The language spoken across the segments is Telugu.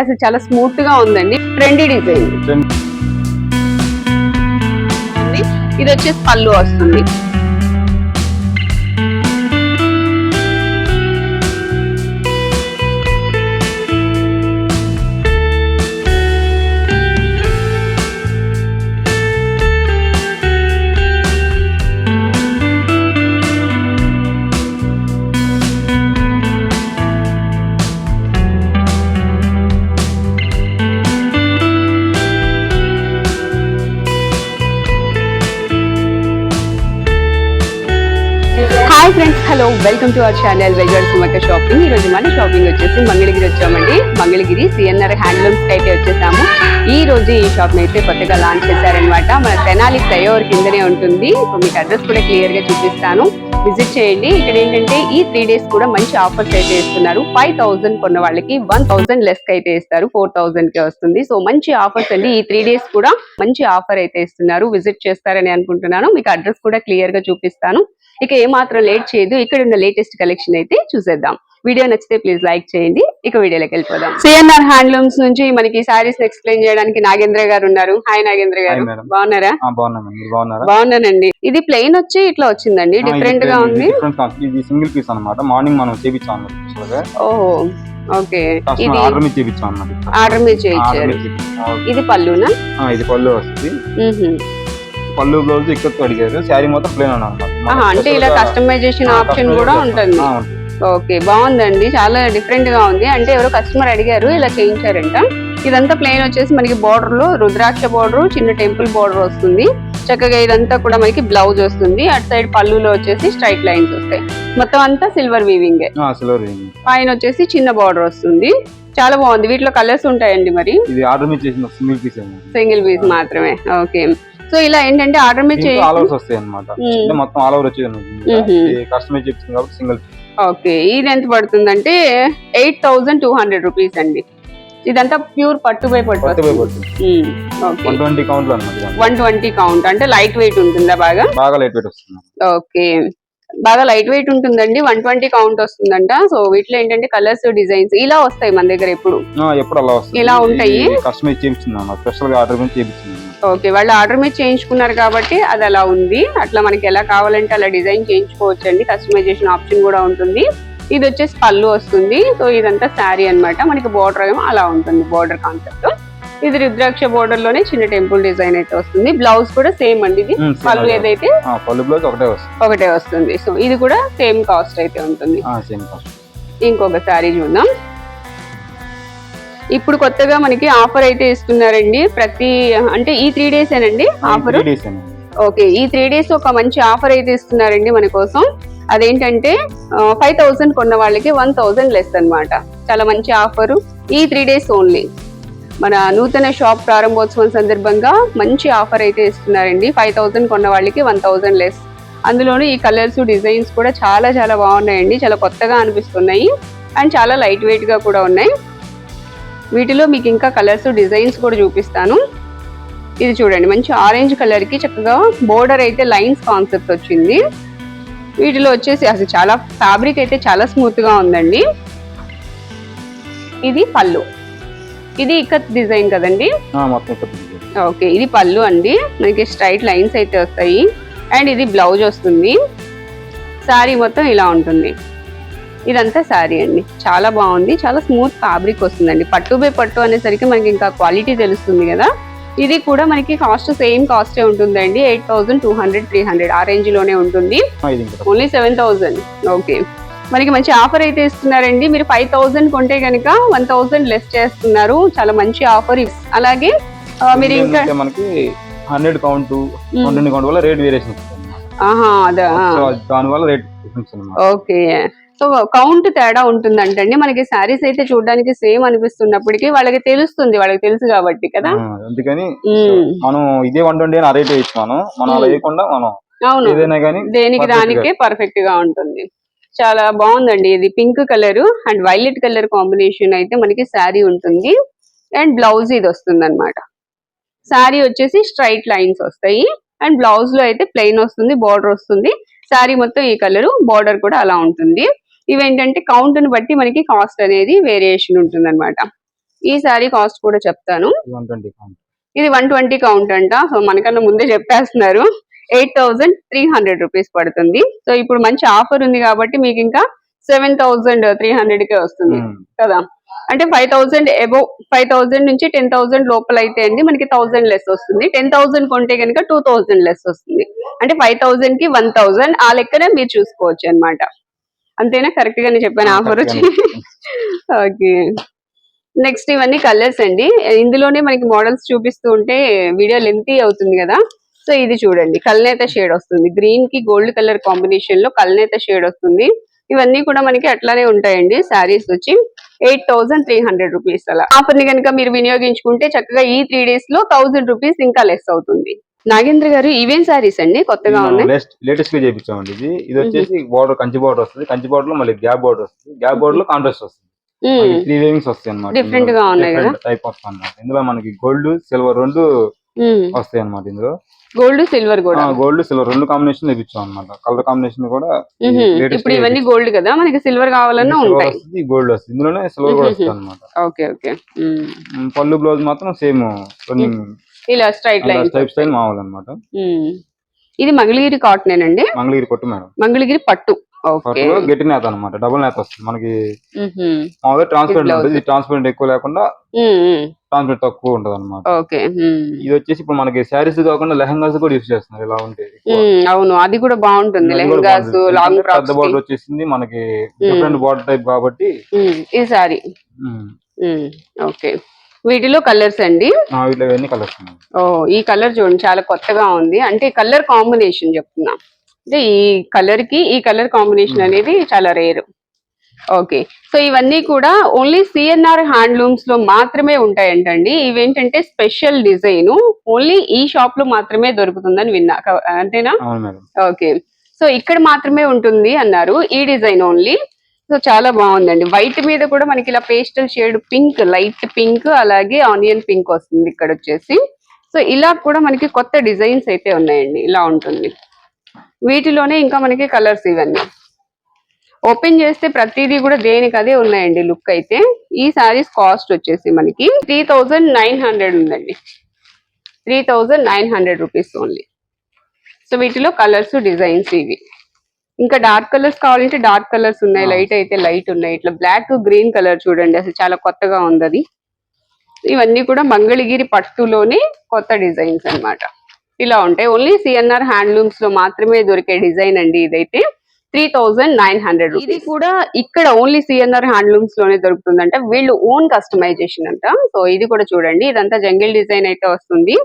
అసలు చాలా స్మూత్గా ఉందండి. ట్రెండీ డిజైన్ ఇది వచ్చేసి పళ్ళు వస్తుంది. Hi friends hello welcome to our channel వెజర్ సుమక షాపింగ్ ఈ రోజు మన షాపింగ్ వచ్చేసి మంగళగిరి వచ్చామండి. మంగళగిరి సిఎన్ఆర్ హ్యాండ్లూమ్స్ అయితే వచ్చేసాము. ఈ రోజు ఈ షాప్ అయితే కొత్తగా లాంచ్ చేశారనమాట మన తెనాలి ఫ్లైఓవర్ కిందనే ఉంటుంది. సో మీకు అడ్రస్ కూడా క్లియర్గా చూపిస్తాను. విజిట్ చేయండి. ఇక్కడ ఏంటంటే ఈ త్రీ డేస్ కూడా మంచి ఆఫర్స్ అయితే ఇస్తున్నారు. ఫైవ్ థౌసండ్ కొన్న వాళ్ళకి వన్ థౌసండ్ లెస్ అయితే ఇస్తారు. ఫోర్ థౌసండ్కి వస్తుంది. సో మంచి ఆఫర్స్ అండి. ఈ త్రీ డేస్ కూడా మంచి ఆఫర్ అయితే ఇస్తున్నారు. విజిట్ చేస్తారని అనుకుంటున్నాను. మీకు అడ్రస్ కూడా క్లియర్గా చూపిస్తాను. ఇక ఏమాత్రం లేట్ చేయదు. ఇక్కడ ఉన్న లేటెస్ట్ కలెక్షన్ అయితే చూసేద్దాం. వీడియో నచ్చితే ప్లీజ్ లైక్ చేయండి. ఇక వీడియోలోకి వెళ్ళిపోదాం. సిఎన్ఆర్ హ్యాండ్లూమ్స్ నుంచి మనకి సారీస్ ఎక్స్ప్లెయిన్ చేయడానికి నాగేంద్ర గారు ఉన్నారు. హాయ్ నాగేంద్ర గారు. బాగున్నారా? బాగున్నానండి. ఇది ప్లెయిన్ వచ్చి ఇట్లా వచ్చిందండి. డిఫరెంట్గా ఉంది. ఇది సింగిల్ పీస్ అన్నమాట. మార్నింగ్ మనం చేపించాం ఓహో ఓకే. ఇది ఆర్డర్ మీద చేపించాం అన్నమాట. ఆర్డర్ మీద చేయించారు. ఇది పళ్ళునా? ఆ, ఇది పళ్ళు వస్తుంది. పళ్ళు బ్లౌజ్ ఇక్కడ అడిగారు. శారీ మొత్తం ప్లేన్ అన్నమాట. ఆహా, అంటే ఇలా కస్టమైజేషన్ ఆప్షన్ కూడా ఉంటుంది. ఓకే బాగుందండి. చాలా డిఫరెంట్గా ఉంది. అంటే ఎవరో కస్టమర్ అడిగారు ఇలా చేయించారంట. ఇదంతా ప్లెయిన్ వచ్చేసి మనకి బార్డర్లో రుద్రాక్ష బార్డర్ చిన్న టెంపుల్ బార్డర్ వస్తుంది. చక్కగా ఇదంతా కూడా మనకి బ్లౌజ్ వస్తుంది. అటు సైడ్ పళ్ళులో వచ్చేసి స్ట్రైట్ లైన్స్ వస్తాయి. మొత్తం అంతా సిల్వర్ వీవింగ్ పైన వచ్చేసి చిన్న బార్డర్ వస్తుంది. చాలా బాగుంది. వీటిలో కలర్స్ ఉంటాయండి మరి? ఇది ఆర్డర్ సింగిల్ పీస్ మాత్రమే. ఓకే. సో ఇలా ఏంటంటే ఆర్డర్ మీద చేయి ఆల్ ఓవర్స్ వస్తాయి. అంటే మొత్తం ఆల్ ఓవర్ వచ్చేది చెప్తుంది కాబట్టి సింగిల్ ఓకే ఇది ఎంత పడుతుందంటే eight thousand two hundred rupees అండి. ఇదంతా ప్యూర్ పట్టుపై పట్టు పడుతుంది one twenty count. One twenty count అంటే లైట్ వెయిట్ ఉంటుందా బాగా? బాగా లైట్ వెయిట్ వస్తుంది. ఓకే. బాగా లైట్ వెయిట్ ఉంటుందండి వన్ ట్వంటీ కౌంట్ వస్తుందంట. సో వీటిలో ఏంటంటే కలర్స్ డిజైన్స్ ఇలా వస్తాయి మన దగ్గర ఎప్పుడు. ఎప్పుడు అలా ఇలా ఉంటాయి. కస్టమర్ చేపించింది అన్నమాట. స్పెషల్గా ఆర్డర్ ఓకే వాళ్ళు ఆర్డర్ మీద చేయించుకున్నారు కాబట్టి అది అలా ఉంది. అట్లా మనకి ఎలా కావాలంటే అలా డిజైన్ చేయించుకోవచ్చు అండి కస్టమైజేషన్ ఆప్షన్ కూడా ఉంటుంది. ఇది వచ్చేసి పళ్ళు వస్తుంది. సో ఇదంతా శారీ అన్నమాట. మనకి బోర్డర్ ఏమో అలా ఉంటుంది బోర్డర్ కాన్సెప్ట్ ఇది రుద్రాక్ష బోర్డర్లోనే చిన్న టెంపుల్ డిజైన్ అయితే వస్తుంది. బ్లౌజ్ కూడా సేమ్ అండి ఇది. పళ్ళు. ఏదైతే పళ్ళు బ్లౌజ్ ఒకటే వస్తుంది. ఒకటే వస్తుంది. సో ఇది కూడా సేమ్ కాస్ట్ అయితే ఉంటుంది. ఇంకొక శారీ చూద్దాం. ఇప్పుడు కొత్తగా మనకి ఆఫర్ అయితే ఇస్తున్నారండి. ప్రతి అంటే ఈ త్రీ డేస్ ఏనండి? ఆఫర్? ఓకే ఈ త్రీ డేస్ ఒక మంచి ఆఫర్ అయితే ఇస్తున్నారండి మన కోసం. అదేంటంటే ఫైవ్ థౌసండ్ కొన్న వాళ్ళకి వన్ థౌసండ్ లెస్ అన్నమాట. చాలా మంచి ఆఫర్. ఈ త్రీ డేస్ ఓన్లీ మన నూతన షాప్ ప్రారంభోత్సవం సందర్భంగా మంచి ఆఫర్ అయితే ఇస్తున్నారండి. ఫైవ్ థౌసండ్ కొన్న వాళ్ళకి వన్ థౌసండ్ లెస్ అందులోనూ ఈ కలర్స్ డిజైన్స్ కూడా చాలా చాలా బాగున్నాయండి. చాలా కొత్తగా అనిపిస్తున్నాయి. అండ్ చాలా లైట్ వెయిట్గా కూడా ఉన్నాయి. వీటిలో మీకు ఇంకా కలర్స్ డిజైన్స్ కూడా చూపిస్తాను. ఇది చూడండి మంచి ఆరెంజ్ కలర్కి చక్కగా బోర్డర్ అయితే లైన్స్ కాన్సెప్ట్ వచ్చింది. వీటిలో వచ్చేసి అసలు చాలా ఫ్యాబ్రిక్ అయితే చాలా స్మూత్గా ఉందండి. ఇది పళ్ళు. ఇది ఇక్కత్ డిజైన్ కదండి. ఓకే ఇది పళ్ళు అండి. మనకి స్ట్రైట్ లైన్స్ అయితే వస్తాయి. అండ్ ఇది బ్లౌజ్ వస్తుంది. శారీ మొత్తం ఇలా ఉంటుంది. ఇదంతా శారీ అండి. చాలా బాగుంది. చాలా స్మూత్ ఫ్యాబ్రిక్ వస్తుందండి. పట్టు బై పట్టు అనేసరికి మనకి ఇంకా క్వాలిటీ తెలుస్తుంది కదా. ఇది కూడా మనకి కాస్ట్ సేమ్ కాస్టే ఉంటుందండి. Eight thousand two hundred three hundred ఆ రేంజ్లోనే ఉంటుంది. Only seven thousand. ఓకే. మనకి మంచి ఆఫర్ అయితే ఇస్తున్నారండి. మీరు ఫైవ్ థౌసండ్ కొంటే కనుక వన్ థౌసండ్ లెస్ చేస్తున్నారు. చాలా మంచి ఆఫర్ అలాగే మీరు ఇంకా మనకి హండ్రెడ్ కౌంట్ కౌంట్ వల్ల రేట్ వేరియేషన్ దాని వల్ల రేట్ ఓకే. సో కౌంట్ తేడా ఉంటుందంటండి. మనకి శారీస్ అయితే చూడడానికి సేమ్ అనిపిస్తున్నప్పటికీ వాళ్ళకి తెలుస్తుంది. వాళ్ళకి తెలుసు కాబట్టి కదా. అందుకని. మనం ఇదే వన్ ట్వంటీ అని ఆ రేట్ ఇచ్చాను మనం. వేయకుండా మనం అవును. దేనికి. దానికే పర్ఫెక్ట్గా. ఉంటుంది. చాలా బాగుందండి. ఇది pink colour and violet colour combination అయితే మనకి శారీ ఉంటుంది. అండ్ బ్లౌజ్ ఇది వస్తుంది అనమాట శారీ వచ్చేసి స్ట్రైట్ లైన్స్ వస్తాయి. అండ్ బ్లౌజ్లో అయితే ప్లెయిన్ వస్తుంది బార్డర్ వస్తుంది. శారీ మొత్తం ఈ కలర్ బార్డర్ కూడా అలా ఉంటుంది. ఇవేంటంటే కౌంట్ని బట్టి మనకి కాస్ట్ అనేది వేరియేషన్ ఉంటుంది అనమాట ఈ శారీ కాస్ట్ కూడా చెప్తాను. ఇది వన్ ట్వంటీ కౌంట్ అంట. సో మనకన్నా ముందే చెప్పేస్తున్నారు. Eight thousand three hundred rupees పడుతుంది. సో ఇప్పుడు మంచి ఆఫర్ ఉంది కాబట్టి మీకు ఇంకా సెవెన్ థౌసండ్ త్రీ హండ్రెడ్ కే వస్తుంది. కదా? అంటే five thousand above five thousand నుంచి టెన్ థౌసండ్ లోపల అయితే అండి మనకి థౌసండ్ లెస్ వస్తుంది. టెన్ థౌసండ్ కొంటే కనుక టూ థౌసండ్ లెస్ వస్తుంది. అంటే ఫైవ్ థౌసండ్కి వన్ థౌసండ్ ఆ లెక్కనే మీరు చూసుకోవచ్చు అన్నమాట. అంతేనా? కరెక్ట్ గానే చెప్పాను ఆఫర్ వచ్చి ఓకే. నెక్స్ట్ ఇవన్నీ కలర్స్ అండి. ఇందులోనే మనకి మోడల్స్ చూపిస్తూ ఉంటే వీడియో లెంతీ అవుతుంది కదా? సో ఇది చూడండి. కల్నేత షేడ్ వస్తుంది. గ్రీన్కి గోల్డ్ కలర్ కాంబినేషన్లో కల్నేత షేడ్ వస్తుంది. ఇవన్నీ కూడా మనకి అట్లానే ఉంటాయండి శారీస్ వచ్చి. Eight thousand three hundred rupees అలా. ఆఫర్ని కనుక మీరు వినియోగించుకుంటే చక్కగా ఈ త్రీ డేస్లో థౌసండ్ రూపీస్ ఇంకా లెస్ అవుతుంది. నాగేంద్ర గారు ఇవేం శారీస్ అండి? కొత్తగా ఉన్నాయి. లేటెస్ట్గా చేపించామండి ఇది. ఇది వచ్చేసి బార్డర్ కంచి బార్డర్ వస్తుంది. కంచి బార్డర్లో మళ్ళీ గ్యాప్ బార్డర్ వస్తుంది. గ్యాప్ బార్డర్లో కాంట్రాస్ట్ వస్తుంది. త్రీ వేవింగ్స్ వస్తాయి అనమాట Different గా ఉన్నాయి కదా? టైప్ వస్తాయి అనమాట ఇందులో మనకి గోల్డ్ సిల్వర్ రెండు. వస్తాయి అనమాట ఇందులో. గోల్డ్ సిల్వర్ కూడా. గోల్డ్ సిల్వర్ రెండు కాంబినేషన్ తెప్పించాం అనమాట కలర్ కాంబినేషన్ కూడా ఇప్పుడు ఇవన్నీ. గోల్డ్ కదా? మనకి సిల్వర్ కావాలన్నా ఉంటాయి. గోల్డ్ వస్తుంది. ఇందులోనే సిల్వర్ కూడా వస్తుంది అనమాట ఓకే ఓకే. పళ్ళు బ్లౌజ్ మాత్రం సేమ్ రన్నింగ్ ఇలా స్ట్రైట్ లైన్ టైప్ స్టైల్ మామూలు అనమాట ఇది మంగళగిరి కాటన్ అండి మంగళగిరి కొట్టు మేడం. మంగళగిరి పట్టు. గట్టి నేత అనమాట డబుల్ నేత వస్తుంది. మనకి మామూలుగా ట్రాన్స్పరెంట్. ఉంటుంది. ట్రాన్స్పరెంట్ ఎక్కువ లేకుండా ట్రాన్స్పరెంట్ తక్కువ ఉంటది అనమాట ఇది వచ్చేసి ఇప్పుడు మనకి శారీస్ కాకుండా లెహంగాస్ కూడా యూస్ చేస్తున్నారు ఇలా ఉంటాయి అవును. అది కూడా బాగుంటుంది. లెహంగాస్. లాంగ్ పెద్ద బార్డర్ వచ్చేసింది. మనకి డిఫరెంట్ బార్డర్ టైప్ కాబట్టి ఈ సారీ ఓకే. వీటిలో కలర్స్ అండి. కలర్స్ ఓ ఈ కలర్ చూడండి చాలా కొత్తగా ఉంది. అంటే కలర్ కాంబినేషన్ చెప్తున్నా. అంటే ఈ కలర్కి ఈ కలర్ కాంబినేషన్ అనేది చాలా రేర్. ఓకే. సో ఇవన్నీ కూడా ఓన్లీ సిఎన్ఆర్ హ్యాండ్లూమ్స్లో మాత్రమే ఉంటాయంటండి. ఇవేంటంటే స్పెషల్ డిజైన్. ఓన్లీ ఈ షాప్లో మాత్రమే దొరుకుతుందని విన్నా. అంతేనా? ఓకే. సో ఇక్కడ మాత్రమే ఉంటుంది అన్నారు. ఈ డిజైన్ ఓన్లీ. సో చాలా బాగుందండి. వైట్ మీద కూడా మనకి ఇలా pastel shade pink light pink అలాగే ఆనియన్ పింక్ వస్తుంది ఇక్కడ వచ్చేసి. సో ఇలా కూడా మనకి కొత్త డిజైన్స్ అయితే ఉన్నాయండి. ఇలా ఉంటుంది. వీటిలోనే ఇంకా మనకి కలర్స్ ఇవన్నీ. ఓపెన్ చేస్తే ప్రతిదీ కూడా దేనికి అదే ఉన్నాయండి లుక్ అయితే. ఈ సారీస్ కాస్ట్ వచ్చేసి మనకి త్రీ నైన్ హండ్రెడ్ ఉందండి. Three thousand nine hundred rupees only. So వీటిలో కలర్స్ డిజైన్స్ ఇవి. ఇంకా డార్క్ కలర్స్ కావాలంటే డార్క్ కలర్స్ ఉన్నాయి. లైట్ అయితే లైట్ ఉన్నాయి. ఇట్లా బ్లాక్ గ్రీన్ కలర్ చూడండి అసలు చాలా కొత్తగా ఉంది అది ఇవన్నీ కూడా మంగళగిరి పట్టులోనే కొత్త డిజైన్స్ అన్నమాట. ఇలా ఉంటాయి. ఓన్లీ సిఎన్ఆర్ హ్యాండ్లూమ్స్లో మాత్రమే దొరికే డిజైన్ అండి ఇదైతే. త్రీ థౌజండ్ నైన్ హండ్రెడ్ ఇది కూడా ఇక్కడ ఓన్లీ సిఎన్ఆర్ హ్యాండ్లూమ్స్లోనే దొరుకుతుందంట. వీళ్ళు ఓన్ కస్టమైజేషన్ అంట. సో ఇది కూడా చూడండి. ఇదంతా జంగిల్ డిజైన్ అయితే వస్తుంది.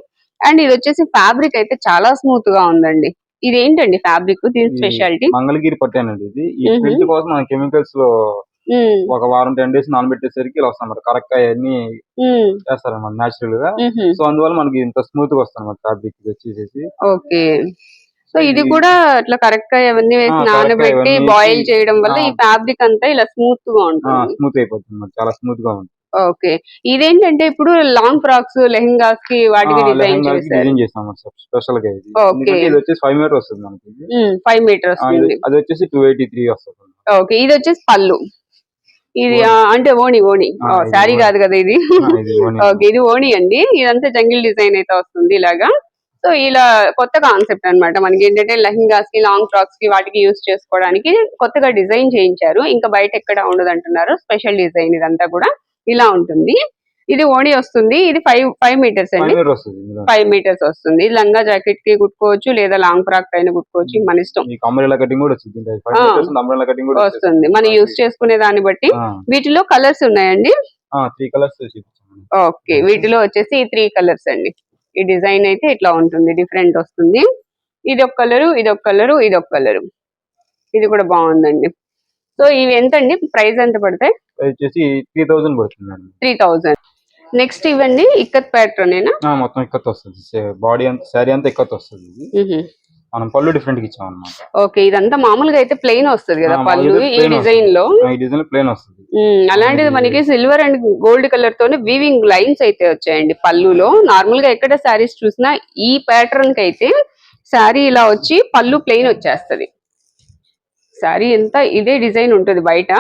అండ్ ఇది వచ్చేసి ఫ్యాబ్రిక్ అయితే చాలా స్మూత్గా ఉందండి. ఇది ఏంటండి ఫ్యాబ్రిక్ దీని స్పెషాలిటీ మంగళగిరి పట్టేనండి ఇది. ఈ. ప్రింట్ కోసం మన కెమికల్స్లో ఒక వారం టెన్ డేస్ నానబెట్టేసరికి ఇలా వస్తాం అన్నమాట. కరెక్ట్ అవన్నీ చేస్తారన్నమాట న్యాచురల్గా. సో అందువల్ల మనకి ఇంత స్మూత్గా వస్తుంది అన్నమాట ఫ్యాబ్రిక్ ఇది వచ్చేసి ఓకే. సో ఇది కూడా అట్లా కరెక్ట్గా అవన్నీ వేసి నానబెట్టి బాయిల్ చేయడం వల్ల ఈ. ఫ్యాబ్రిక్ అంతా ఇలా స్మూత్గా ఉంటుంది. స్మూత్ అయిపోతుంది చాలా స్మూత్గా ఉంటుంది. ఓకే. ఇదేంటంటే ఇప్పుడు లాంగ్ ఫ్రాక్స్ లెహంగాస్కి వాటికి డిజైన్ చేశారు. చేస్తాం స్పెషల్గా ఇది. ఇది వచ్చేసి ఫైవ్ మీటర్ వస్తుంది మనకి. ఫైవ్ మీటర్ వస్తుంది. అది వచ్చేసి టూ ఎయిటీ త్రీ వస్తుంది ఓకే ఇది వచ్చేసి పళ్ళు. ఇది అంటే ఓణి ఓణి శారీ. కాదు కదా ఇది. ఓకే ఇది ఓణి అండి. ఇదంతా జంగిల్ డిజైన్ అయితే వస్తుంది ఇలాగా. సో ఇలా కొత్త కాన్సెప్ట్ అన్నమాట. మనకి ఏంటంటే లెహంగాస్కి లాంగ్ ఫ్రాక్స్కి వాటికి యూస్ చేసుకోవడానికి కొత్తగా డిజైన్ చేయించారు. ఇంకా బయట ఎక్కడ ఉండదు అంటున్నారు. స్పెషల్ డిజైన్ ఇదంతా కూడా. ఇలా ఉంటుంది. ఇది ఓణి వస్తుంది. ఇది ఫైవ్ ఫైవ్ మీటర్స్ అండి. ఫైవ్ మీటర్స్ వస్తుంది లంగా జాకెట్కి కుట్టుకోవచ్చు లేదా లాంగ్ ఫ్రాక్ పైన కుట్టుకోవచ్చు మన ఇష్టం. కటింగ్ కూడా వస్తుంది. మనం యూస్ చేసుకునే దాన్ని బట్టి వీటిలో కలర్స్ ఉన్నాయండి? త్రీ కలర్స్ చూపించాను ఓకే వీటిలో వచ్చేసి ఈ త్రీ కలర్స్ అండి. ఈ డిజైన్ అయితే ఇట్లా ఉంటుంది. డిఫరెంట్ వస్తుంది. ఇది ఒక కలరు ఇది ఒక కలరు ఇది ఒక కలరు ఇది కూడా బాగుందండి. సో ఇవి ఎంత అండి ప్రైస్ ఎంత పడతాయి వచ్చేసి త్రీ థౌసండ్ పడుతుంది త్రీ థౌజండ్ నెక్స్ట్ ఇవ్వండి ఇక్కత్ ప్యాట్రనేనా ఆ, మొత్తం ఇక్కత్ వస్తుంది. బాడీ అంతా శారీ అంతా ఇక్కత్ వస్తుంది. మనం పళ్ళు డిఫరెంట్గా ఇచ్చాం అనమాట ఓకే ఇదంతా మామూలుగా అయితే ప్లెయిన్ వస్తుంది కదా పళ్ళు? ఈ డిజైన్లో? ఈ డిజైన్ ప్లేన్ వస్తుంది. అలాంటిది మనకి సిల్వర్ అండ్ గోల్డ్ కలర్ తోనే వీవింగ్ లైన్స్ అయితే వచ్చాయండి పళ్ళులో. నార్మల్గా ఎక్కడ శారీస్ చూసినా ఈ ప్యాటర్న్కి అయితే శారీ ఇలా వచ్చి పళ్ళు ప్లెయిన్ వచ్చేస్తది. శారీ ఎంత ఇదే డిజైన్ ఉంటుంది బయట.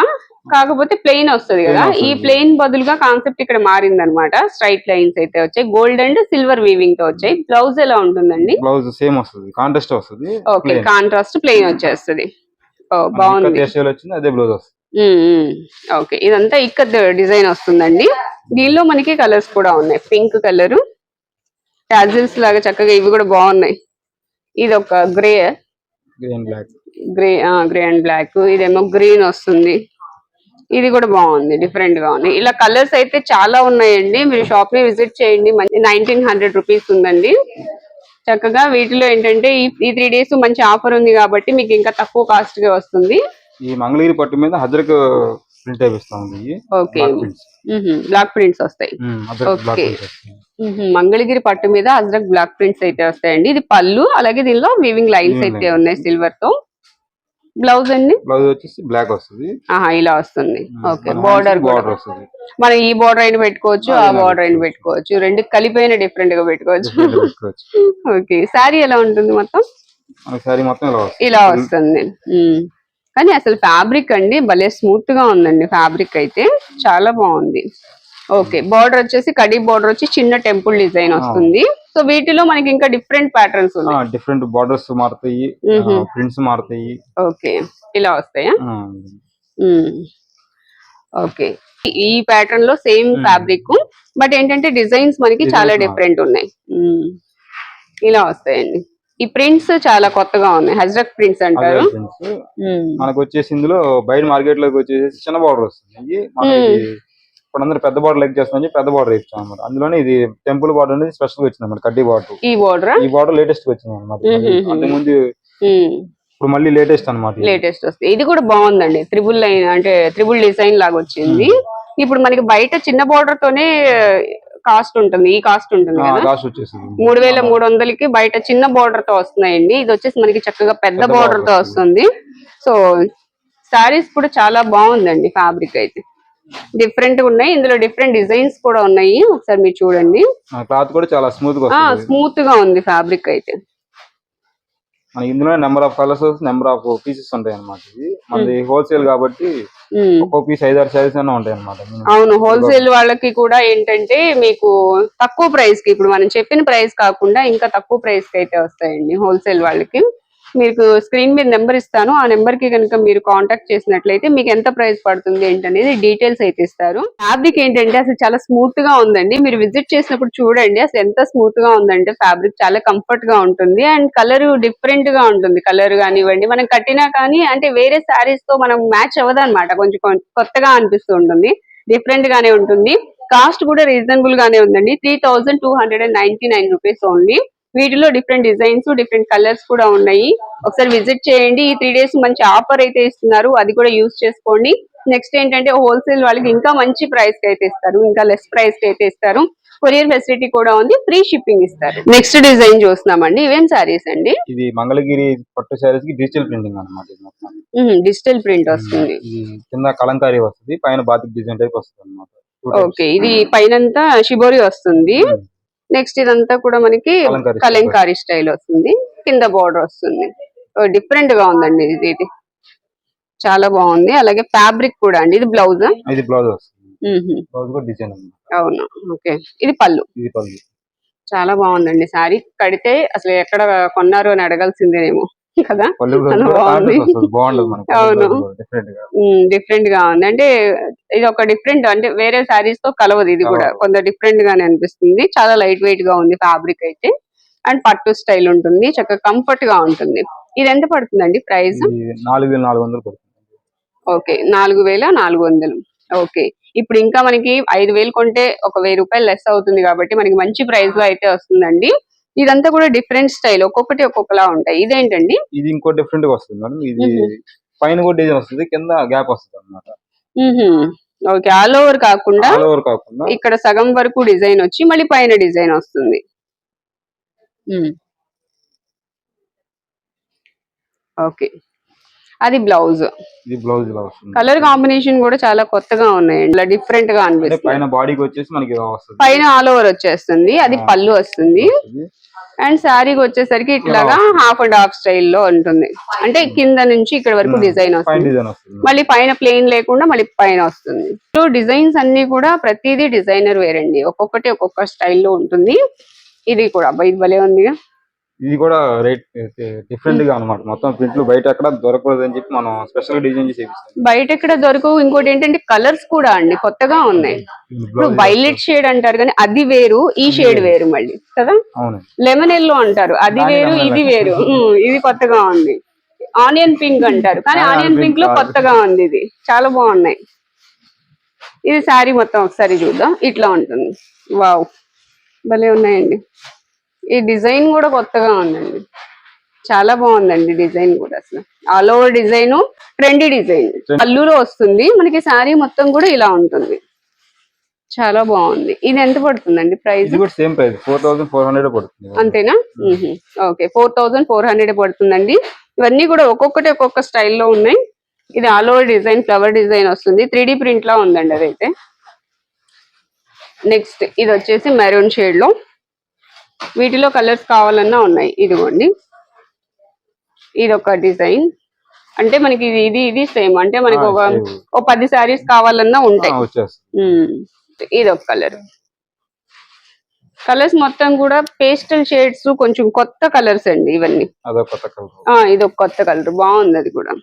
కాకపోతే ప్లెయిన్ వస్తది కదా. ఈ. ప్లెయిన్ బదులుగా కాన్సెప్ట్ ఇక్కడ మారింది అనమాట స్ట్రైట్ లైన్స్ అయితే వచ్చాయి. గోల్డ్ అండ్ సిల్వర్ వీవింగ్తో వచ్చాయి. బ్లౌజ్ ఎలా ఉంటుందండి? బ్లౌజ్ సేమ్ వస్తుంది. కాంటెస్ట్ వస్తుంది. ఓకే కాంట్రాస్ట్ ప్లెయిన్ వచ్చేస్తుంది. బాగుంది. వచ్చింది అదే బ్లౌజ్ వస్తుంది. ఓకే ఇదంతా ఇక్కత్ డిజైన్ వస్తుందండి. దీనిలో మనకి కలర్స్ కూడా ఉన్నాయి. పింక్ కలర్ టాజిల్స్ లాగా చక్కగా ఇవి కూడా బాగున్నాయి. ఇది ఒక grey green black grey grey and black ఇదేమో గ్రీన్ వస్తుంది. ఇది కూడా బాగుంది డిఫరెంట్గా ఉంది. ఇలా కలర్స్ అయితే చాలా ఉన్నాయండి. మీరు షాప్ని విజిట్ చేయండి. నైన్టీన్ హండ్రెడ్ రూపీస్ ఉందండి. చక్కగా వీటిలో ఏంటంటే ఈ- త్రీ డేస్ మంచి ఆఫర్ ఉంది కాబట్టి మీకు ఇంకా తక్కువ కాస్ట్గా వస్తుంది. ఈ మంగళగిరి పట్టు మీద హజరక్ ప్రింట్ అయిపిస్తాం ఇది ఓకే. బ్లాక్ ప్రింట్స్ వస్తాయి. హజరక్ మ్మ్. మంగళగిరి పట్టు మీద అజ్రక్ బ్లాక్ ప్రింట్స్ అయితే వస్తాయండి. ఇది పళ్ళు అలాగే దీనిలో వీవింగ్ లైన్స్ అయితే. ఉన్నాయి సిల్వర్తో. బ్లౌజ్ అండి? బ్లౌజ్ వచ్చేసి బ్లాక్ వస్తుంది. ఆహా ఇలా వస్తుంది. ఓకే బార్డర్ border వస్తుంది. మనం ఈ బార్డర్ అయిన పెట్టుకోవచ్చు ఆ బార్డర్ అయిన పెట్టుకోవచ్చు. రెండు కలిపైన డిఫరెంట్గా పెట్టుకోవచ్చు. ఓకే శారీ ఎలా ఉంటుంది మొత్తం? శారీ మొత్తం ఇలా వస్తుంది. కానీ అసలు ఫ్యాబ్రిక్ అండి భలే స్మూత్గా ఉందండి ఫ్యాబ్రిక్ అయితే. చాలా బాగుంది. ఓకే బార్డర్ వచ్చేసి కడి బార్డర్ వచ్చి చిన్న టెంపుల్ డిజైన్ వస్తుంది. సో వీటిలో మనకి ఇంకా డిఫరెంట్ ప్యాటర్న్స్ డిఫరెంట్ బార్డర్స్ మారుతాయి. ప్రింట్స్ మారుతాయి. ఓకే ఇలా వస్తాయా? ఓకే. ఈ ప్యాటర్న్లో సేమ్. ఫ్యాబ్రిక్ బట్ ఏంటంటే డిజైన్స్ మనకి చాలా డిఫరెంట్ ఉన్నాయి. ఇలా వస్తాయండి. ఈ ప్రింట్స్ చాలా కొత్తగా ఉన్నాయి. హజ్రక్ ప్రింట్స్ అంటారు. మనకు వచ్చేసి ఇందులో బయట మార్కెట్లోకి వచ్చేసి చిన్న బార్డర్ వస్తుంది. ఇప్పుడు అందరూ పెద్ద బార్డర్ లెగ్ చేస్తామని చెప్పి పెద్ద బార్డర్ ఇచ్చాం అనమాట అందులోనే ఇది టెంపుల్ బార్డర్ అనేది స్పెషల్గా వచ్చింది అనమాట కడ్డీ బార్డర్ ఈ బోర్డర్ ఈ బార్డర్ లేటెస్ట్ వచ్చింది అనమాట. అంతకుముందు ఇప్పుడు మళ్ళీ లేటెస్ట్ అనమాట. లేటెస్ట్ వస్తుంది. ఇది కూడా బాగుందండి. త్రిబుల్ లైన్ అంటే త్రిబుల్ డిజైన్ లాగా వచ్చింది. ఇప్పుడు మనకి బయట చిన్న బోర్డర్ తోనే కాస్ట్ ఉంటుంది. ఈ కాస్ట్ ఉంటుంది కదా? మూడు వేల మూడు వందలకి బయట చిన్న బోర్డర్తో వస్తున్నాయండి. ఇది వచ్చేసి మనకి చక్కగా పెద్ద బోర్డర్తో వస్తుంది. సో సారీస్ కూడా చాలా బాగుందండి ఫ్యాబ్రిక్ అయితే. డిఫరెంట్ ఉన్నాయి. ఇందులో డిఫరెంట్ డిజైన్స్ కూడా ఉన్నాయి. ఒకసారి మీరు చూడండి. క్లాత్ కూడా చాలా స్మూత్గా స్మూత్గా ఉంది ఫ్యాబ్రిక్ అయితే. మనకి ఇందులో number of colours number of pieces ఉంటాయి అనమాట మనది హోల్సేల్ కాబట్టి. ఒక్కో పీస్ ఐదారు సైజెస్ అన్న ఉంటాయి అనమాట అవును హోల్సేల్ వాళ్ళకి కూడా ఏంటంటే మీకు తక్కువ ప్రైస్కి ఇప్పుడు మనం చెప్పిన ప్రైస్ కాకుండా ఇంకా తక్కువ ప్రైస్కి అయితే వస్తాయండి హోల్సేల్ వాళ్ళకి. మీకు స్క్రీన్ మీద నెంబర్ ఇస్తాను. ఆ నెంబర్కి కనుక మీరు కాంటాక్ట్ చేసినట్లయితే మీకు ఎంత ప్రైస్ పడుతుంది ఏంటనేది డీటెయిల్స్ అయితే ఇస్తారు. ఫ్యాబ్రిక్ ఏంటంటే అసలు చాలా స్మూత్గా ఉందండి. మీరు విజిట్ చేసినప్పుడు చూడండి అసలు ఎంత స్మూత్గా ఉందంటే ఫ్యాబ్రిక్ చాలా కంఫర్ట్గా ఉంటుంది. అండ్ కలర్ డిఫరెంట్గా ఉంటుంది. కలర్ కానివ్వండి మనం కట్టినా కానీ అంటే వేరే శారీస్తో మనం మ్యాచ్ అవ్వదు అనమాట కొంచెం కొత్తగా అనిపిస్తూ ఉంటుంది. డిఫరెంట్ గానే ఉంటుంది. కాస్ట్ కూడా రీజనబుల్ గానే ఉందండి. Three thousand two hundred and ninety nine rupees only వీటిలో డిఫరెంట్ డిజైన్స్ డిఫరెంట్ కలర్స్ కూడా ఉన్నాయి. ఒకసారి విజిట్ చేయండి. ఈ త్రీ డేస్ మంచి ఆఫర్ అయితే ఇస్తున్నారు. అది కూడా యూస్ చేసుకోండి. నెక్స్ట్ ఏంటంటే హోల్సేల్ వాళ్ళకి ఇంకా మంచి ప్రైస్కి అయితే ఇస్తారు. ఇంకా లెస్ ప్రైస్కి అయితే ఇస్తారు. కొరియర్ ఫెసిలిటీ కూడా ఉంది. ఫ్రీ షిప్పింగ్ ఇస్తారు. నెక్స్ట్ డిజైన్ చూస్తున్నామండి. ఇవేం సారీస్ అండి? ఇది మంగళగిరి పట్టు శారీస్కి డిజిటల్ ప్రింటింగ్ అనమాట డిజిటల్ ప్రింట్ వస్తుంది. కింద కలంకారీ వస్తుంది. పైన బాతిక్ డిజైన్ టైప్ వస్తుంది అనమాట ఓకే ఇది పైనంతా షిబోరి వస్తుంది. నెక్స్ట్ ఇదంతా కూడా మనకి కలంకారీ స్టైల్ వస్తుంది. కింద బోర్డర్ వస్తుంది. డిఫరెంట్గా ఉందండి ఇది ఇది. చాలా బాగుంది. అలాగే ఫ్యాబ్రిక్ కూడా అండి. ఇది బ్లౌజ్ ఇది బ్లౌజ్ అవును. ఓకే. ఇది పళ్ళు. ఇది పళ్ళు. చాలా బాగుందండి. సారీ కడితే అసలు ఎక్కడ కొన్నారు అని అడగాల్సిందేనేమో కదా? అవును. డిఫరెంట్గా. ఉంది. అంటే ఇది ఒక డిఫరెంట్ అంటే వేరే సారీస్తో కలవదు ఇది కూడా. కొంత డిఫరెంట్ గానే అనిపిస్తుంది. చాలా లైట్ వెయిట్గా ఉంది ఫ్యాబ్రిక్ అయితే. అండ్ పట్టు స్టైల్ ఉంటుంది. చక్కగా కంఫర్ట్గా ఉంటుంది. ఇది ఎంత పడుతుందండి ప్రైస్ ఇది నాలుగు వేల నాలుగు వందలు పడుతుంది. ఓకే. నాలుగు వేల నాలుగు వందలు. ఓకే. ఇప్పుడు ఇంకా మనకి ఐదు వేలు కొంటే ఒక వెయ్యి రూపాయలు లెస్ అవుతుంది కాబట్టి మనకి మంచి ప్రైస్లో అయితే వస్తుందండి. ఇదంతా కూడా డిఫరెంట్ స్టైల్ ఒక్కొక్కటి ఒక్కొక్కలా ఉంటాయి. ఇదేంటండి? ఇది ఇంకో డిఫరెంట్గా వస్తుంది మేడం. ఇది. పైన కూడా డిజైన్ వస్తుంది కింద గ్యాప్ వస్తుంది అనమాట ఓకే ఆల్ ఓవర్ కాకుండా ఆల్ ఓవర్ కాకుండా ఇక్కడ సగం వరకు డిజైన్ వచ్చి మళ్ళీ పైన డిజైన్ వస్తుంది. ఓకే. అది బ్లౌజ్. ఇది బ్లౌజ్ కలర్ కాంబినేషన్ కూడా చాలా కొత్తగా ఉన్నాయండి. ఇలా డిఫరెంట్గా అనిపిస్తుంది. పైన బాడీకి వచ్చేసి మనకి ఇలా వస్తుంది. పైన ఆల్ ఓవర్ వచ్చేస్తుంది. అది. పళ్ళు వస్తుంది. అండ్ శారీకి వచ్చేసరికి ఇట్లాగా హాఫ్ అండ్ హాఫ్ స్టైల్లో ఉంటుంది. అంటే కింద నుంచి ఇక్కడ వరకు డిజైన్ వస్తుంది. డిజైన్ వస్తుంది. మళ్ళీ పైన ప్లెయిన్ లేకుండా మళ్ళీ పైన వస్తుంది. సో డిజైన్స్ అన్ని కూడా ప్రతిదీ డిజైనర్ వేర్ అండి. ఒక్కొక్కటి ఒక్కొక్క స్టైల్లో ఉంటుంది. ఇది కూడా ఇది భలే ఉంది ఇది కూడా రేట్ డిఫరెంట్గా అనమాట మొత్తం ప్రింట్లు బయట ఎక్కడ దొరకకూడదు అని చెప్పి మనం స్పెషల్ డిజైన్ చేసి. బయట ఎక్కడ దొరకవు. ఇంకోటి ఏంటంటే కలర్స్ కూడా అండి కొత్తగా ఉన్నాయి. ఇది ఇప్పుడు వైలెట్ షేడ్ అంటారు కానీ అది వేరు ఈ షేడ్ వేరు. మళ్ళీ కదా? లెమన్ ఎల్లో అంటారు అది వేరు ఇది. వేరు. ఉమ్, ఇది కొత్తగా ఉంది. ఆనియన్ పింక్ అంటారు కానీ ఆనియన్ పింక్లో. కొత్తగా ఉంది ఇది. చాలా బాగున్నాయి. ఇది శారీ మొత్తం ఒకసారి చూద్దాం. ఇట్లా ఉంటుంది. వావ్ భలే ఉన్నాయండి. ఈ డిజైన్ కూడా కొత్తగా ఉందండి. చాలా బాగుందండి డిజైన్ కూడా అసలు. All over design trendy design. పళ్ళులో వస్తుంది మనకి శారీ మొత్తం కూడా ఇలా ఉంటుంది. చాలా బాగుంది. ఇది ఎంత పడుతుందండి price same price four thousand four hundred పడుతుంది. అంతేనా? Okay four thousand four hundred పడుతుందండి. ఇవన్నీ కూడా ఒక్కొక్కటి ఒక్కొక్క స్టైల్లో ఉన్నాయి. ఇది all over design flower design వస్తుంది. త్రీ డి ప్రింట్ లా ఉందండి అదైతే. నెక్స్ట్ ఇది వచ్చేసి మెరూన్ షేడ్లో. వీటిలో కలర్స్ కావాలన్నా ఉన్నాయి. ఇదిగోండి. ఇది ఒక డిజైన్. అంటే మనకి ఇది ఇది ఇది సేమ్. అంటే మనకి ఒక. ఓ పది శారీస్ కావాలన్నా ఉంటాయి. ఇది ఒక కలర్. కలర్స్ మొత్తం కూడా పేస్టల్ షేడ్స్ కొంచెం కొత్త కలర్స్ అండి ఇవన్నీ. ఇది ఒక కొత్త కలర్. బాగుంది అది కూడా.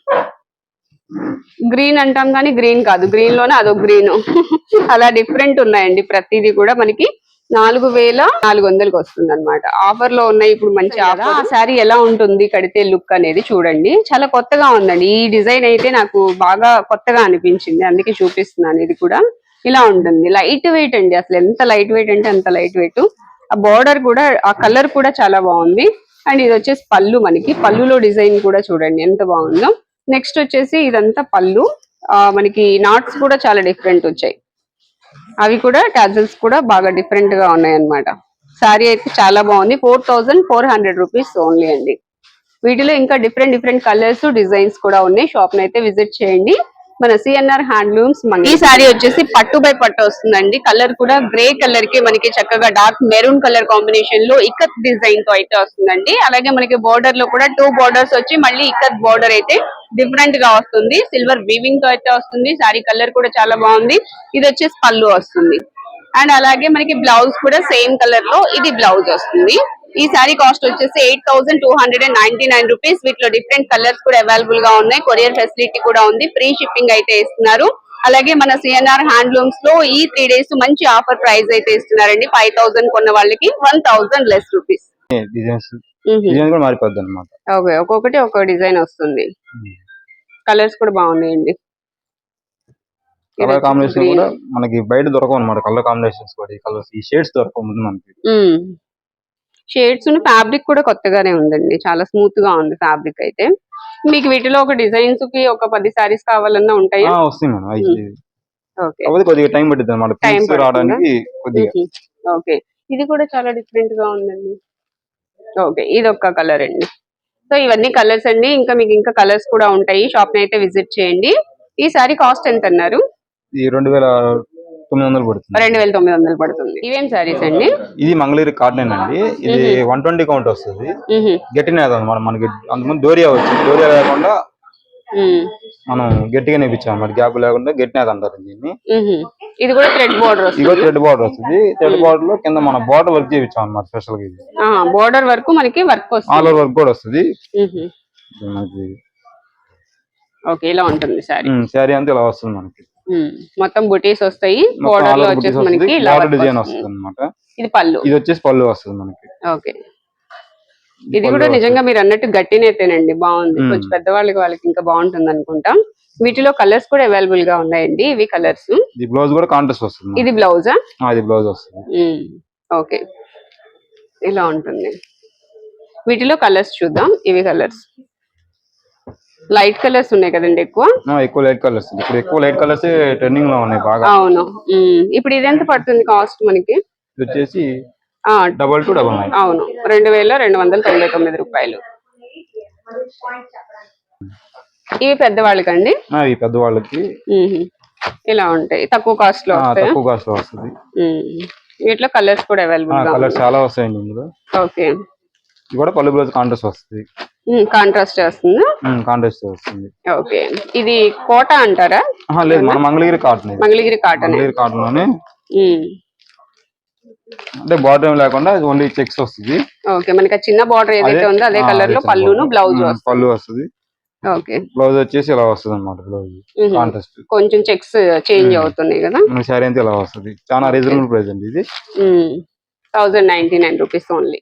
గ్రీన్ అంటాం కానీ గ్రీన్ కాదు. గ్రీన్లోనే అదొక గ్రీన్. అలా డిఫరెంట్ ఉన్నాయండి. ప్రతిదీ కూడా మనకి నాలుగు వేల నాలుగు వందలకి వస్తుంది అనమాట ఆఫర్లో ఉన్నాయి ఇప్పుడు మంచి ఆఫర్ ఆ శారీ ఎలా ఉంటుంది కడితే లుక్ అనేది చూడండి. చాలా కొత్తగా ఉందండి. ఈ డిజైన్ అయితే నాకు బాగా కొత్తగా అనిపించింది. అందుకే చూపిస్తున్నాను ఇది కూడా. ఇలా ఉంటుంది. లైట్ వెయిట్ అండి అసలు. ఎంత లైట్ వెయిట్ అంటే అంత లైట్ వెయిట్ ఆ బార్డర్ కూడా ఆ కలర్ కూడా చాలా బాగుంది. అండ్ ఇది వచ్చేసి పళ్ళు మనకి. పళ్ళులో డిజైన్ కూడా చూడండి ఎంత బాగుందో. నెక్స్ట్ వచ్చేసి ఇదంతా పళ్ళు. ఆ, మనకి నాట్స్ కూడా చాలా డిఫరెంట్ వచ్చాయి. అవి కూడా టాజల్స్ కూడా బాగా డిఫరెంట్గా ఉన్నాయి అన్నమాట శారీ అయితే చాలా బాగుంది. Four thousand four hundred rupees only అండి. వీటిలో ఇంకా డిఫరెంట్ డిఫరెంట్ కలర్స్ డిజైన్స్ కూడా ఉన్నాయి. షాప్ని అయితే విజిట్ చేయండి. మన సిఎన్ఆర్ హ్యాండ్లూమ్స్ ఈ సారీ వచ్చేసి పట్టు బై పట్టు వస్తుందండి. కలర్ కూడా గ్రే కలర్కి మనకి చక్కగా డార్క్ మెరూన్ కలర్ కాంబినేషన్లో ఇక్కత్ డిజైన్తో అయితే వస్తుందండి. అలాగే మనకి బోర్డర్లో కూడా టూ బోర్డర్స్ వచ్చి మళ్ళీ ఇకత్ బోర్డర్ అయితే డిఫరెంట్గా వస్తుంది. సిల్వర్ వీవింగ్తో అయితే వస్తుంది. సారీ కలర్ కూడా చాలా బాగుంది. ఇది వచ్చేసి పళ్ళు వస్తుంది. అండ్ అలాగే మనకి బ్లౌజ్ కూడా సేమ్ కలర్లో ఇది బ్లౌజ్ వస్తుంది. ఈ సారీ కాస్ట్ వచ్చేసి eight thousand two hundred and ninety nine rupees. వీటిలో డిఫరెంట్ కలర్స్ కూడా అవైలబుల్గా ఉన్నాయి. కొరియర్ ఫెసిలిటీ కూడా ఉంది. ఫ్రీ షిప్పింగ్ అయితే ఇస్తున్నారు. అలాగే మన సిఎన్ఆర్ హ్యాండ్లూమ్స్లో ఈ త్రీ డేస్ మంచి ఆఫర్ ప్రైస్ అయితే ఇస్తున్నారండి. ఫైవ్ థౌసండ్ కొన్న వాళ్ళకి one thousand less rupees designs design కూడా మారిపోద్ది అనమాట ఓకే ఒక్కొక్కటి ఒక్కో డిజైన్ వస్తుంది. కలర్స్ కూడా బాగున్నాయండి. Colour combination. కూడా మనకి బయట దొరకవు అనమాట కలర్ కాంబినేషన్స్ కూడా. ఈ కలర్స్ ఈ షేడ్స్ దొరకవు ముందు మనకి. షేడ్స్ ఫ్యాబ్రిక్ కూడా కొత్తగానే ఉందండి. చాలా స్మూత్గా ఉంది ఫ్యాబ్రిక్ అయితే. మీకు వీటిలో ఒక డిజైన్స్కి ఒక పది సారీస్ కావాలన్నా ఉంటాయా? వస్తాయి మేడం. కాకపోతే కొద్దిగా టైం పడుతుంది పీస్? రావడానికి కొద్దిగా. ఓకే ఇది కూడా చాలా డిఫరెంట్గా ఉందండి. ఓకే ఇది ఒక్క కలర్ అండి. సో ఇవన్నీ కలర్స్ అండి. ఇంకా మీకు ఇంకా కలర్స్ కూడా ఉంటాయి. షాప్ని అయితే విజిట్ చేయండి. ఈ సారీ కాస్ట్ ఎంత అన్నారు ఈ రెండు వేల తొమ్మిది వందలు పడుతుంది. రెండు వేల తొమ్మిది వందలు పడుతుంది. ఇవేం సారీస్ అండి? ఇది మంగళగిరి కాటన్ అండి. ఇది వన్ ట్వంటీ కౌంట్ వస్తుంది. గట్టినే అనమాట మనకి అంతకుముందు డోరియా వచ్చింది. డోరియా లేకుండా. మనం గట్టిగా నేపించాం అనమాట గ్యాప్ లేకుండా గట్టినేది అంటారు దీన్ని. ఇది కూడా థ్రెడ్ బోర్డర్ వస్తుంది. థ్రెడ్ బార్డర్ వస్తుంది. థ్రెడ్ బార్డర్లో కింద మన బార్డర్ వర్క్ చేయించాం అనమాట స్పెషల్గా ఇది. బోర్డర్ వరకు మనకి వర్క్ ఆల్ వస్తుంది. ఓవర్ వర్క్ కూడా వస్తుంది. ఇది మనకి ఓకే ఇలా ఉంటుంది సారీ. శారీ అంతా ఇలా వస్తుంది మనకి. మొత్తం బుటీస్ వస్తాయి బోర్డర్లో వచ్చేసి మనకి డిజైన్ వస్తుంది. అనమాట ఇది పళ్ళు. ఇది వచ్చేసి పళ్ళు వస్తుంది మనకి. ఓకే. ఇది కూడా నిజంగా మీరు అన్నట్టు గట్టినైతేనండి బాగుంది. కొంచెం పెద్దవాళ్ళకి వాళ్ళకి ఇంకా బాగుంటుంది అనుకుంటా. వీటిలో కలర్స్ కూడా అవైలబుల్గా ఉన్నాయండి ఇవి కలర్స్ ఇది బ్లౌజ్ కూడా కాంటెస్ట్ వస్తుంది. ఇది బ్లౌజా ఇది బ్లౌజ్ వస్తుంది. ఓకే. ఇలా ఉంటుంది. వీటిలో కలర్స్ చూద్దాం ఇవి కలర్స్ లైట్ కలర్స్ ఉన్నాయి కదండి ఎక్కువ? ఎక్కువ లైట్ కలర్స్. ఇప్పుడు ఎక్కువ లైట్ కలర్స్ ట్రెండింగ్లో ఉన్నాయి బాగా. అవును. ఇప్పుడు ఇది ఎంత పడుతుంది కాస్ట్ మనకి? వచ్చేసి ఆ, డబల్ టు డబల్ నైన్. అవును. రెండు వేల రెండు వందల తొంభై తొమ్మిది రూపాయలు. ఇవి పెద్దవాళ్ళకండి? ఈ పెద్దవాళ్ళకి. ఇలా ఉంటాయి. తక్కువ కాస్ట్లో తక్కువ కాస్ట్లో వస్తుంది వీటిలో కలర్స్ కూడా అవైలబుల్గా కలర్స్ చాలా వస్తాయండి ఇందులో. ఓకే. ఇది కూడా పళ్ళు బ్లౌజ్ కాంట్రాస్ట్ వస్తుంది. కాంట్రాస్ట్ వస్తుంది కాంట్రాస్ట్ వస్తుంది ఓకే. ఇది కోట అంటారా? లేదు మన మంగళగిరి కాటన్ మంగళగిరి కాటన్. మంగళగిరి కాటన్లోనే అంటే బార్డర్ లేకుండా ఓన్లీ చెక్స్ వస్తుంది. ఓకే మనకి ఆ చిన్న బార్డర్ ఏదైతే ఉందో అదే కలర్లో పళ్ళును. బ్లౌజ్ పళ్ళు వస్తుంది. ఓకే. బ్లౌజ్ వచ్చేసి ఇలా వస్తుంది అనమాట బ్లౌజ్. కాంట్రాస్ట్ కొంచెం చెక్స్ చేంజ్ అవుతున్నాయి కదా? శారీ అంతా ఇలా వస్తుంది. చాలా రీజనబుల్ ప్రైస్ అండి ఇది. Thousand ninety nine rupees only